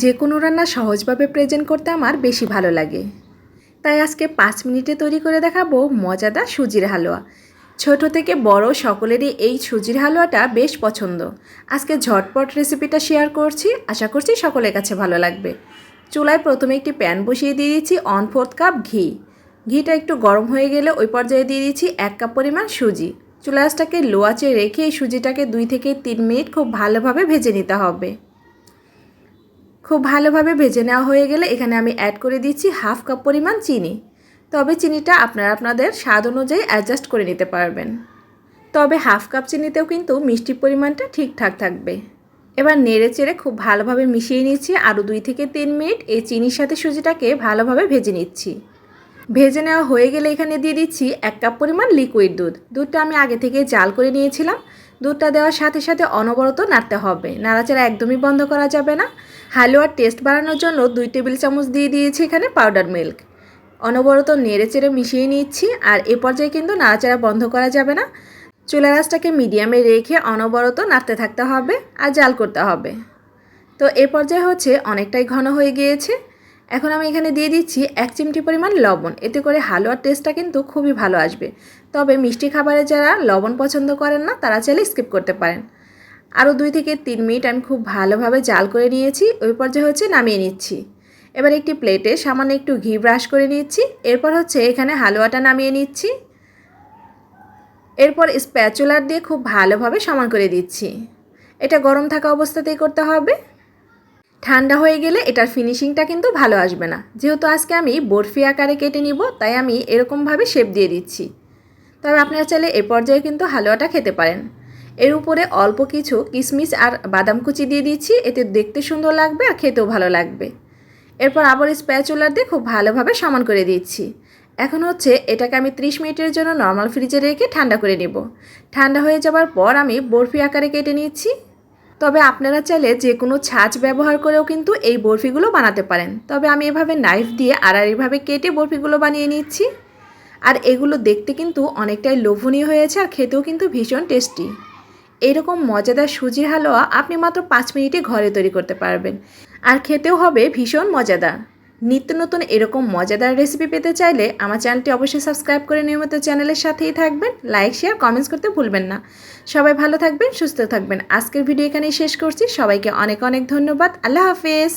যে কোনো রান্না সহজভাবে প্রেজেন্ট করতে আমার বেশি ভালো লাগে। তাই আজকে পাঁচ মিনিটে তৈরি করে দেখাবো মজাদার সুজির হালুয়া। ছোট থেকে বড় সকলেরই এই সুজির হালুয়াটা বেশ পছন্দ। আজকে ঝটপট রেসিপিটা শেয়ার করছি, আশা করছি সকলের কাছে ভালো লাগবে। চুলায় প্রথমে একটি প্যান বসিয়ে দিয়ে দিচ্ছি অন ফোর্থ কাপ ঘি। ঘিটা একটু গরম হয়ে গেলে ওই পর্যায়ে দিয়ে দিচ্ছি এক কাপ পরিমাণ সুজি। চুলাসটাকে লো আঁচে রেখে এই সুজিটাকে দুই থেকে তিন মিনিট খুব ভালোভাবে ভেজে নিতে হবে। খুব ভালোভাবে ভেজে নেওয়া হয়ে গেলে এখানে আমি অ্যাড করে দিচ্ছি হাফ কাপ পরিমাণ চিনি। তবে চিনিটা আপনারা আপনাদের স্বাদ অনুযায়ী অ্যাডজাস্ট করে নিতে পারবেন। তবে হাফ কাপ চিনিতেও কিন্তু মিষ্টির পরিমাণটা ঠিকঠাক থাকবে। এবার নেড়ে চেড়ে খুব ভালোভাবে মিশিয়ে নিচ্ছি আরও দুই থেকে তিন মিনিট এই চিনির সাথে সুজিটাকে ভালোভাবে ভেজে নিচ্ছি। ভেজে নেওয়া হয়ে গেলে এখানে দিয়ে দিচ্ছি এক কাপ পরিমাণ লিকুইড দুধ। দুধটা আমি আগে থেকে জাল করে নিয়েছিলাম। দুধটা দেওয়ার সাথে সাথে অনবরত নাড়তে হবে। নাড়াচাড়া একদমই বন্ধ করা যাবে না। হালুয়ার টেস্ট বাড়ানোর জন্য দুই টেবিল চামচ দিয়ে দিয়েছি এখানে পাউডার মিল্ক। অনবরত নেড়ে চেড়ে মিশিয়ে নিচ্ছি আর এ পর্যায়ে কিন্তু নাড়াচাড়া বন্ধ করা যাবে না। চুলা রাসটাকে মিডিয়ামে রেখে অনবরত নাড়তে থাকতে হবে আর জাল করতে হবে। তো এ পর্যায়ে হচ্ছে অনেকটাই ঘন হয়ে গিয়েছে। এখন আমি এখানে দিয়ে দিচ্ছি এক চিমটি পরিমাণ লবণ। এতে করে হালুয়ার টেস্টটা কিন্তু খুবই ভালো আসবে। তবে মিষ্টি খাবারে যারা লবণ পছন্দ করেন না, তারা চাইলে স্কিপ করতে পারেন। আরও দুই থেকে তিন মিনিট আমি খুব ভালোভাবে জাল করে নিয়েছি, ওই পর্যায়ে হচ্ছে নামিয়ে নিচ্ছি। এবার একটি প্লেটে সামান্য একটু ঘি ব্রাশ করে নিচ্ছি, এরপর হচ্ছে এখানে হালুয়াটা নামিয়ে নিচ্ছি। এরপর স্প্যাচুলার দিয়ে খুব ভালোভাবে সমান করে দিচ্ছি। এটা গরম থাকা অবস্থাতেই করতে হবে। ঠান্ডা হয়ে গেলে এটার ফিনিশিংটা কিন্তু ভালো আসবে না। যেহেতু আজকে আমি বরফি আকারে কেটে নিব, তাই আমি এরকমভাবে শেপ দিয়ে দিচ্ছি। তবে আপনারা চাইলে এ পর্যায়ে কিন্তু হালুয়াটা খেতে পারেন। এর উপরে অল্প কিছু কিশমিশ আর বাদাম কুচি দিয়ে দিচ্ছি, এতে দেখতে সুন্দর লাগবে আর খেতেও ভালো লাগবে। এরপর আবার স্প্যাচুলার দিয়ে খুব ভালোভাবে সমান করে দিচ্ছি। এখন হচ্ছে এটাকে আমি 30 মিনিটের জন্য নর্মাল ফ্রিজে রেখে ঠান্ডা করে নেব। ঠান্ডা হয়ে যাওয়ার পর আমি বরফি আকারে কেটে নিচ্ছি। তবে আপনারা চাইলে যে কোনো ছাঁচ ব্যবহার করেও কিন্তু এই বরফিগুলো বানাতে পারেন। তবে আমি এভাবে নাইফ দিয়ে আড়াআড়িভাবে কেটে বরফিগুলো বানিয়ে নিচ্ছি। আর এগুলো দেখতে কিন্তু অনেকটাই লোভনীয় হয়েছে আর খেতেও কিন্তু ভীষণ টেস্টি এরকম মজাদার সুজির হালুয়া আপনি মাত্র পাঁচ মিনিটে ঘরে তৈরি করতে পারবেন। আর খেতেও হবে ভীষণ মজাদার। নিত্য নতুন এরকম মজাদার রেসিপি পেতে চাইলে আমার চ্যানেলটি অবশ্যই সাবস্ক্রাইব করে নিয়মিত চ্যানেলের সাথেই থাকবেন। লাইক শেয়ার কমেন্টস করতে ভুলবেন না। সবাই ভালো থাকবেন, সুস্থ থাকবেন। আজকের ভিডিও এখানেই শেষ করছি। সবাইকে অনেক অনেক ধন্যবাদ। আল্লাহ হাফেজ।